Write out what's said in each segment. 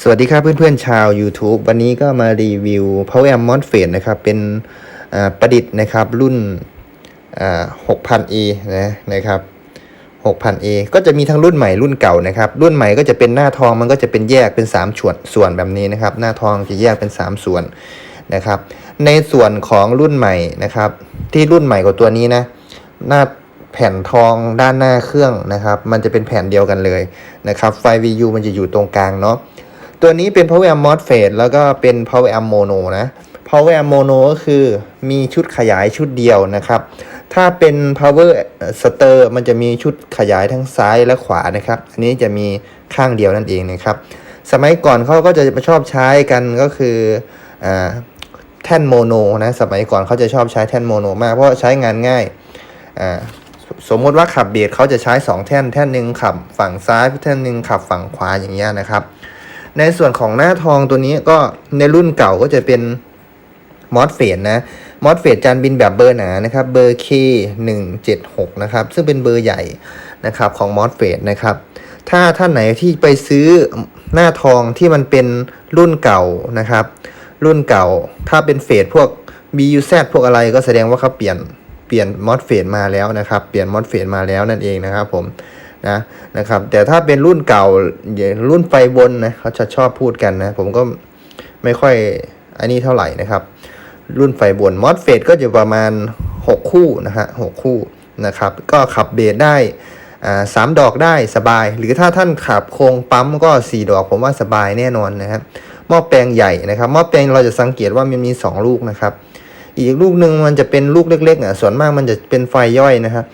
สวัสดีครับเพื่อนๆชาว YouTube วันนี้ก็มารีวิว Power Amp MOSFET นะครับ เป็นประดิษฐ์นะครับรุ่น 6000A นะนะครับ 6000A ก็จะมีทั้งรุ่นใหม่รุ่นเก่านะครับ รุ่นใหม่ก็จะเป็นหน้าทองมันก็จะเป็นแยกเป็น3ส่วนส่วนแบบนี้นะครับ หน้าทองจะแยกเป็น 3 ส่วนนะครับ ในส่วนของรุ่นใหม่นะครับ ที่รุ่นใหม่กว่าตัวนี้นะ หน้าแผ่นทองด้านหน้าเครื่องนะครับ มันจะเป็นแผ่นเดียวกันเลยนะครับ ไฟ VU มันจะอยู่ตรงกลางเนาะ ตัวนี้เป็น Power Amp MOSFET แล้วก็เป็น Power Amp Mono นะ Power Amp Mono ก็คือมีชุดขยายชุดเดียวนะครับ ถ้าเป็น Power Stir มันจะมีชุดขยายทั้งซ้ายและขวานะครับ อันนี้จะมีข้างเดียวนั่นเองนะครับ สมัยก่อนเขาก็จะชอบใช้กันก็คืออแท่นโมโนนะ สมัยก่อนเขาจะชอบใช้แท่นโมโนมากเพราะใช้งานง่ายอ่าสมมติว่าขับเบียดเขาจะใช้ 2 แท่น แท่นหนึ่งขับฝั่งซ้าย แท่นหนึ่งขับฝั่งขวาอย่างเงี้ยนะครับ ในส่วนของหน้าทองตัวนี้ก็ในรุ่นเก่าก็จะเป็นมอสเฟดนะมอสเฟดจานบินแบบเบอร์หนานะครับ เบอร์ K 1 7 6นะครับ ซึ่งเป็นเบอร์ใหญ่นะครับของมอสเฟดนะครับ ถ้าท่านไหนที่ไปซื้อหน้าทองที่มันเป็นรุ่นเก่านะครับ รุ่นเก่าถ้าเป็นเฟดพวก BUZ พวกอะไรก็แสดงว่าเขาเปลี่ยนเปลี่ยนมอสเฟดมาแล้วนะครับ เปลี่ยนมอสเฟดมาแล้วนั่นเองนะครับผม นะนะครับ แต่ถ้าเป็นรุ่นเก่ารุ่นไฟวนนะเขาจะชอบพูดกันนะ ผมก็ไม่ค่อยอันนี้เท่าไหร่นะครับ รุ่นไฟวนมอสเฟดก็จะประมาณ 6 คู่นะฮะหกคู่นะครับ ก็ขับเบสได้สามดอกได้สบาย หรือถ้าท่านขับโครงปั๊มก็ 4 ดอกผมว่าสบายแน่นอนนะครับหม้อแปลงใหญ่นะครับหม้อแปลงเราจะสังเกตว่ามันมี 2 ลูกนะครับ อีกลูกหนึ่งมันจะเป็นลูกเล็กๆอะส่วนมากมันจะเป็นไฟย่อยนะครับ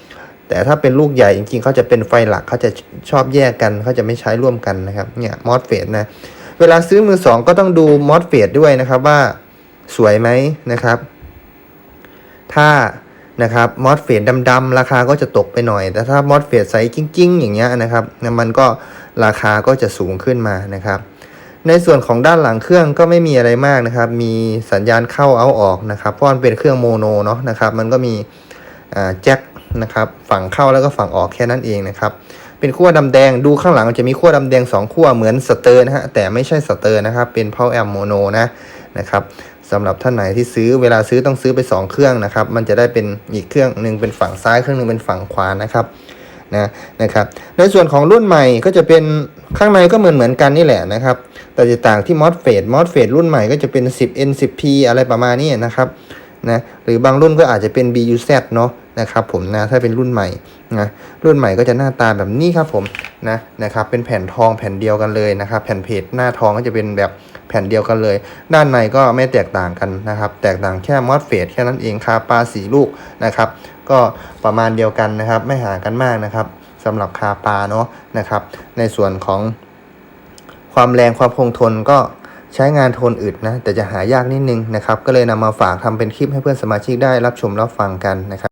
แต่ถ้าเป็นลูกใหญ่จริงๆเขาจะเป็นไฟหลักเขาจะชอบแยกกันเขาจะไม่ใช้ร่วมกันนะครับเนี่ยมอสเฟดนะเวลาซื้อมือสองก็ต้องดูมอสเฟดด้วยนะครับว่าสวยไหมนะครับ ถ้านะครับมอสเฟดดำๆราคาก็จะตกไปหน่อย แต่ถ้ามอสเฟดใสกิ้งๆ อย่างเงี้ยนะครับมันก็ราคาก็จะสูงขึ้นมานะครับ ในส่วนของด้านหลังเครื่องก็ไม่มีอะไรมากนะครับ มีสัญญาณเข้าเอาออกนะครับเพราะมันเป็นเครื่องโมโนเนาะนะครับ มันก็มี แจ็คนะครับฝั่งเข้าแล้วก็ฝั่งออกแค่นั้นเองนะครับเป็นขั้วดำแดงดูข้างหลังจะมีขั้วดำแดง 2 ขั้วเหมือนสเตอร์นะฮะแต่ไม่ใช่สเตอร์นะครับเป็น Power Amp Mono นะนะครับสำหรับท่านไหนที่ซื้อเวลาซื้อต้องซื้อไป 2 เครื่องนะครับมันจะได้เป็นอีกเครื่องหนึ่งเป็นฝั่งซ้ายเครื่องหนึ่งเป็นฝั่งขวานะครับนะนะครับในส่วนของรุ่นใหม่ก็จะเป็นข้างในก็เหมือนเหมือนกันนี่แหละนะครับ แต่จะต่างที่ MOSFET MOSFET รุ่นใหม่ก็จะเป็น 10N 10P อะไรประมาณนี้นะครับ นะหรือบางรุ่นก็อาจจะเป็น BUZ เนาะนะครับผมนะถ้าเป็นรุ่นใหม่นะรุ่นใหม่ก็จะหน้าตาแบบนี้ครับผมนะนะครับเป็นแผ่นทองแผ่นเดียวกันเลยนะครับแผ่นเพจหน้าทองก็จะเป็นแบบแผ่นเดียวกันเลย ด้านในก็ไม่แตกต่างกันนะครับ แตกต่างแค่ MOSFET แค่นั้นเองคาปาสีลูกนะครับ ก็ประมาณเดียวกันนะครับ ไม่ห่างกันมากนะครับสำหรับคาปาเนาะนะครับ ในส่วนของความแรงความคงทนก็ ใช้งานโทนอึดนะ แต่จะหายากนิดนึงนะครับ ก็เลยนำมาฝากทำเป็นคลิปให้เพื่อนสมาชิกได้รับชมรับฟังกันนะครับ